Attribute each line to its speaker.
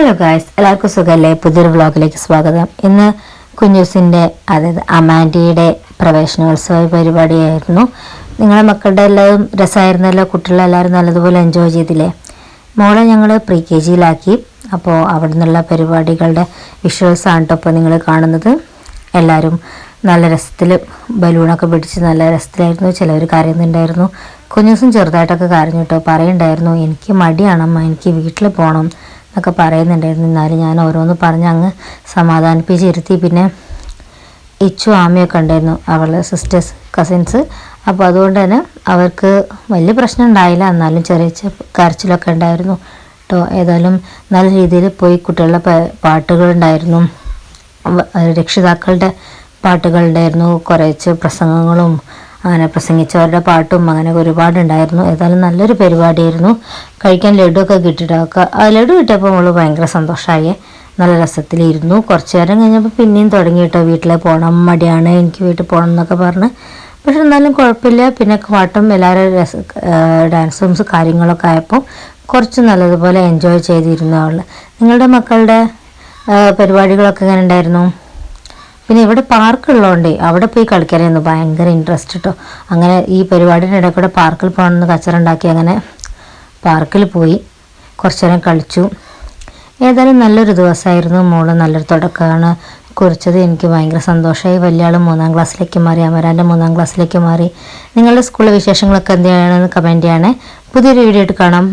Speaker 1: Hello guys എല്ലാവർക്കും സുഖമല്ലേ പുതിയൊരു വ്ളോഗിലേക്ക് സ്വാഗതം. ഇന്ന് കുഞ്ഞൂസിന്റെ അതായത് അമാൻഡിയുടെ പ്രവേശനോത്സവ പരിപാടിയായിരുന്നു. നിങ്ങളെ മക്കളുടെ എല്ലാവരും രസമായിരുന്നല്ലോ കുട്ടികളെല്ലാവരും നല്ലതുപോലെ എൻജോയ് ചെയ്തില്ലേ? മോളെ ഞങ്ങൾ പ്രീ കെ ജിയിലാക്കി അപ്പോൾ അവിടെ നിന്നുള്ള പരിപാടികളുടെ വിഷ്വൽസ് ആണ് ഇപ്പോൾ നിങ്ങൾ കാണുന്നത്. എല്ലാവരും നല്ല രസത്തിൽ ബലൂണൊക്കെ പിടിച്ച് നല്ല രസത്തിലായിരുന്നു. ചിലവർ കരയുന്നുണ്ടായിരുന്നു. കുഞ്ഞൂസും ചെറുതായിട്ടൊക്കെ കരഞ്ഞു കേട്ടോ പറയുണ്ടായിരുന്നു എനിക്ക് മടിയാണമ്മ. എനിക്ക് വീട്ടിൽ പോകണം എന്നൊക്കെ പറയുന്നുണ്ടായിരുന്നു. എന്നാലും ഞാൻ ഓരോന്ന് പറഞ്ഞ് അങ്ങ് സമാധാനിപ്പിച്ചിരുത്തി പിന്നെ ഇച്ചു ആമയൊക്കെ ഉണ്ടായിരുന്നു അവളുടെ സിസ്റ്റേഴ്സ് കസിൻസ് അപ്പോൾ അതുകൊണ്ട് തന്നെ അവർക്ക് വലിയ പ്രശ്നം ഉണ്ടായില്ല. എന്നാലും ചെറിയ കരച്ചിലൊക്കെ ഉണ്ടായിരുന്നു. കേട്ടോ ഏതായാലും നല്ല രീതിയിൽ പോയി കുട്ടികളുടെ പാട്ടുകളുണ്ടായിരുന്നു രക്ഷിതാക്കളുടെ പാട്ടുകളുണ്ടായിരുന്നു കുറേച്ച് പ്രസംഗങ്ങളും അങ്ങനെ പ്രസംഗിച്ചവരുടെ പാട്ടും അങ്ങനെ ഒരുപാടുണ്ടായിരുന്നു. ഏതായാലും നല്ലൊരു പരിപാടിയായിരുന്നു. കഴിക്കാൻ ലഡുവൊക്കെ കിട്ടിയിട്ടൊക്കെ ആ ലഡു കിട്ടിയപ്പോൾ നമ്മൾ ഭയങ്കര സന്തോഷമായി നല്ല രസത്തിലിരുന്നു. കുറച്ച് നേരം കഴിഞ്ഞപ്പോൾ പിന്നെയും തുടങ്ങി കേട്ടോ വീട്ടിലെ പോകണം മടിയാണ്. എനിക്ക് വീട്ടിൽ പോകണം എന്നൊക്കെ പറഞ്ഞ്. പക്ഷെ എന്നാലും കുഴപ്പമില്ല. പിന്നെ പാട്ടും എല്ലാവരും രസ ഡാൻസും കാര്യങ്ങളൊക്കെ ആയപ്പോൾ കുറച്ച് നല്ലതുപോലെ എൻജോയ് ചെയ്തിരുന്നു അവൾ നിങ്ങളുടെ മക്കളുടെ പരിപാടികളൊക്കെ എങ്ങനെ ഉണ്ടായിരുന്നു? പിന്നെ ഇവിടെ പാർക്ക് ഉള്ളതുകൊണ്ട് അവിടെ പോയി കളിക്കാനായിരുന്നു ഭയങ്കര ഇൻട്രസ്റ്റ് കേട്ടോ അങ്ങനെ ഈ പരിപാടിയുടെ ഇടയിൽ കൂടെ പാർക്കിൽ പോകണമെന്ന് കച്ചറുണ്ടാക്കി അങ്ങനെ പാർക്കിൽ പോയി. കുറച്ച് നേരം കളിച്ചു. ഏതായാലും നല്ലൊരു ദിവസമായിരുന്നു. മോൾ നല്ലൊരു തുടക്കമാണ്. കുറിച്ചത് എനിക്ക് ഭയങ്കര സന്തോഷമായി. വലിയ ആൾ മൂന്നാം ക്ലാസ്സിലേക്ക് മാറി അമരാന്റെ മൂന്നാം ക്ലാസ്സിലേക്ക് മാറി. നിങ്ങളുടെ സ്കൂളിലെ വിശേഷങ്ങളൊക്കെ എന്ത് ചെയ്യണമെന്ന് കമന്റ് ചെയ്യണേ. പുതിയൊരു വീഡിയോ ആയിട്ട് കാണാം.